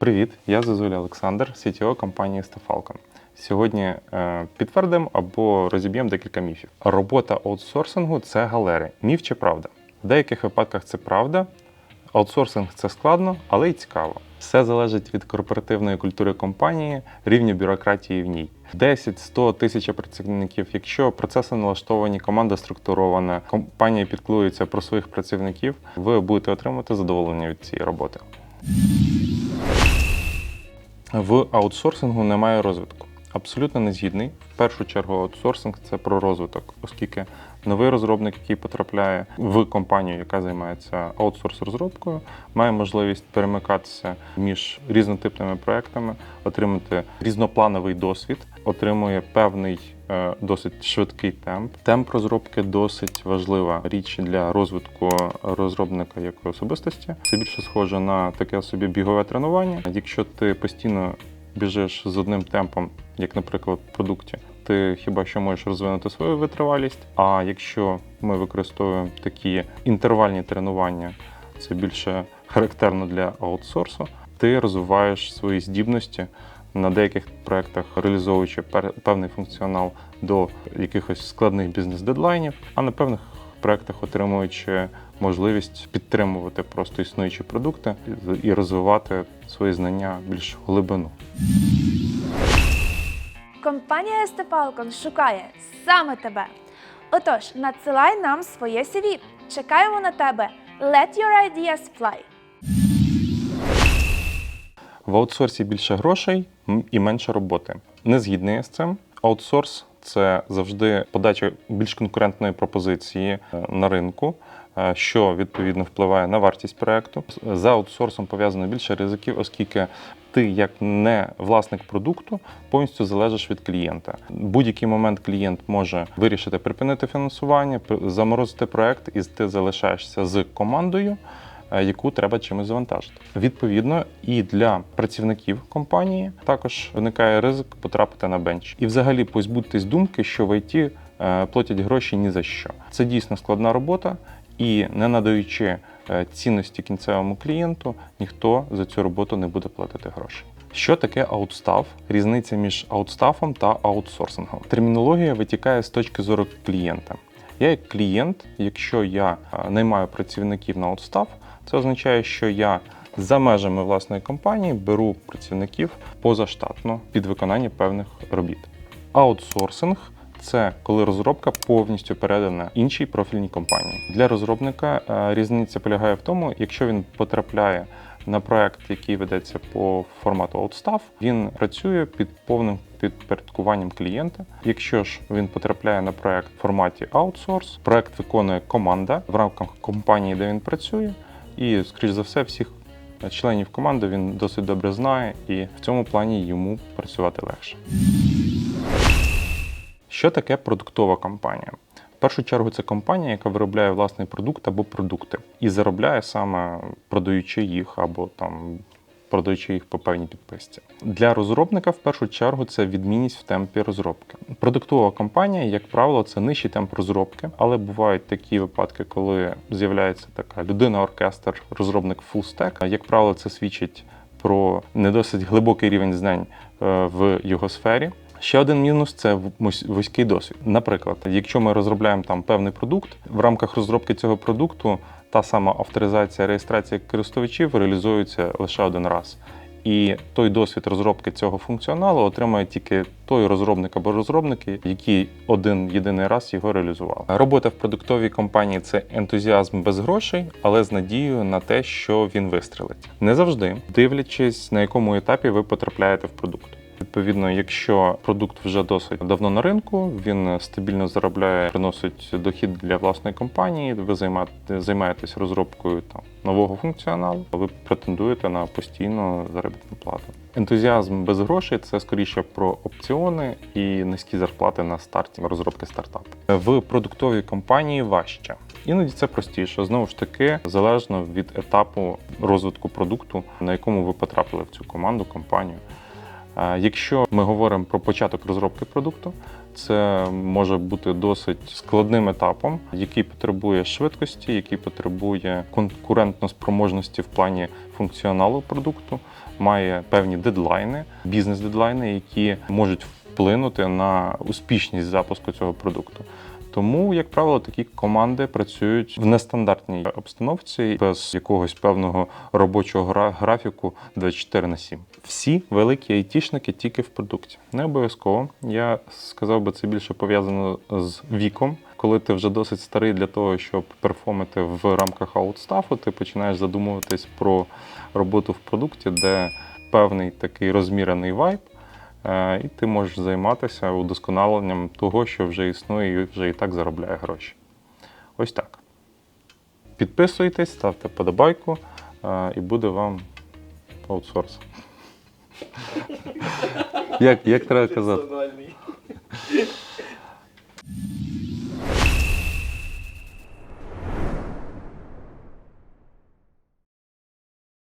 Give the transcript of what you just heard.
Привіт, я Зозуля Олександр, CTO компанії Stefalcon. Сьогодні е, підтвердимо або розіб'ємо декілька міфів. Робота аутсорсингу це галери. Міф чи правда? В деяких випадках це правда. Аутсорсинг це складно, але й цікаво. Все залежить від корпоративної культури компанії, рівня бюрократії в ній. 10, 100, 1000 працівників. Якщо процеси налаштовані, команда структурована, компанія підклується про своїх працівників, ви будете отримувати задоволення від цієї роботи. В аутсорсингу немає розвитку. Абсолютно не згідний. В першу чергу аутсорсинг це про розвиток, оскільки новий розробник, який потрапляє в компанію, яка займається аутсорс-розробкою, має можливість перемикатися між різнотипними проектами, отримати різноплановий досвід, отримує певний е, досить швидкий темп. Темп розробки досить важлива річ для розвитку розробника як особистості. Це більше схоже на таке собі бігове тренування. Якщо ти постійно біжиш з одним темпом, як, наприклад, в продукті, ти хіба що можеш розвинути свою витривалість. А якщо ми використовуємо такі інтервальні тренування, це більше характерно для аутсорсу, ти розвиваєш свої здібності на деяких проєктах, реалізовуючи певний функціонал до якихось складних бізнес-дедлайнів, а на певних проєктах отримуючи можливість підтримувати просто існуючі продукти і розвивати свої знання більш глибину. Компанія Степалкон шукає саме тебе. Отож, надсилай нам своє CV. Чекаємо на тебе. Let your ideas fly. В аутсорсі більше грошей і менше роботи. Не згідний я з цим. Аутсорс це завжди подача більш конкурентної пропозиції е, на ринку, е, що відповідно впливає на вартість проекту. За аутсорсом пов'язано більше ризиків, оскільки ти, як не власник продукту, повністю залежиш від клієнта. Будь-який момент клієнт може вирішити припинити фінансування, заморозити проект, і ти залишаєшся з командою яку треба чимось завантажити. Відповідно, і для працівників компанії також виникає ризик потрапити на бенч. І взагалі позбудьтесь думки, що в ІТ е, платять гроші ні за що. Це дійсно складна робота, і не надаючи е, цінності кінцевому клієнту, ніхто за цю роботу не буде платити гроші. Що таке аутстаф? Різниця між аутстафом та аутсорсингом. Термінологія витікає з точки зору клієнта. Я як клієнт, якщо я е, наймаю працівників на аутстаф, це означає, що я за межами власної компанії беру працівників позаштатно під виконання певних робіт. Аутсорсинг це коли розробка повністю передана іншій профільній компанії. Для розробника е, різниця полягає в тому, якщо він потрапляє на проект, який ведеться по формату Outstaff, він працює під повним підпорядкуванням клієнта. Якщо ж він потрапляє на проект в форматі аутсорс, проект виконує команда в рамках компанії, де він працює, і, скоріш за все, всіх членів команди він досить добре знає, і в цьому плані йому працювати легше. Що таке продуктова компанія? В першу чергу це компанія, яка виробляє власний продукт або продукти, і заробляє саме продаючи їх або там продаючи їх по певній підписці. Для розробника в першу чергу це відмінність в темпі розробки. Продуктова компанія, як правило, це нижчий темп розробки, але бувають такі випадки, коли з'являється така людина-оркестр, розробник stack. Як правило, це свідчить про не досить глибокий рівень знань е, в його сфері. Ще один мінус це вузький досвід. Наприклад, якщо ми розробляємо там певний продукт, в рамках розробки цього продукту та сама авторизація, реєстрація користувачів реалізується лише один раз. І той досвід розробки цього функціоналу отримає тільки той розробник або розробники, які один єдиний раз його реалізували. Робота в продуктовій компанії це ентузіазм без грошей, але з надією на те, що він вистрелить. Не завжди дивлячись, на якому етапі ви потрапляєте в продукт. Відповідно, якщо продукт вже досить давно на ринку, він стабільно заробляє, приносить дохід для власної компанії. Ви займаєте- займаєтесь розробкою там нового функціоналу, ви претендуєте на постійну заробітну плату. Ентузіазм без грошей це скоріше про опціони і низькі зарплати на старті розробки стартапу. В продуктовій компанії важче. Іноді це простіше. Знову ж таки, залежно від етапу розвитку продукту, на якому ви потрапили в цю команду, компанію. Якщо ми говоримо про початок розробки продукту, Це може бути досить складним етапом, який потребує швидкості, який потребує конкурентно-спроможності в плані функціоналу продукту, має певні дедлайни, бізнес-дедлайни, які можуть вплинути на успішність запуску цього продукту. Тому, як правило, такі команди працюють в нестандартній обстановці без якогось певного робочого гра- графіку 24 на 7. Всі великі айтішники тільки в продукті. Не обов'язково. Я сказав би, це більше пов'язано з віком. Коли ти вже досить старий для того, щоб перформити в рамках аутстафу, ти починаєш задумуватись про роботу в продукті, де певний такий розмірений вайб, і ти можеш займатися удосконаленням того, що вже існує і вже і так заробляє гроші. Ось так. Підписуйтесь, ставте подобайку, е, і буде вам аутсорс. Як, як треба казати?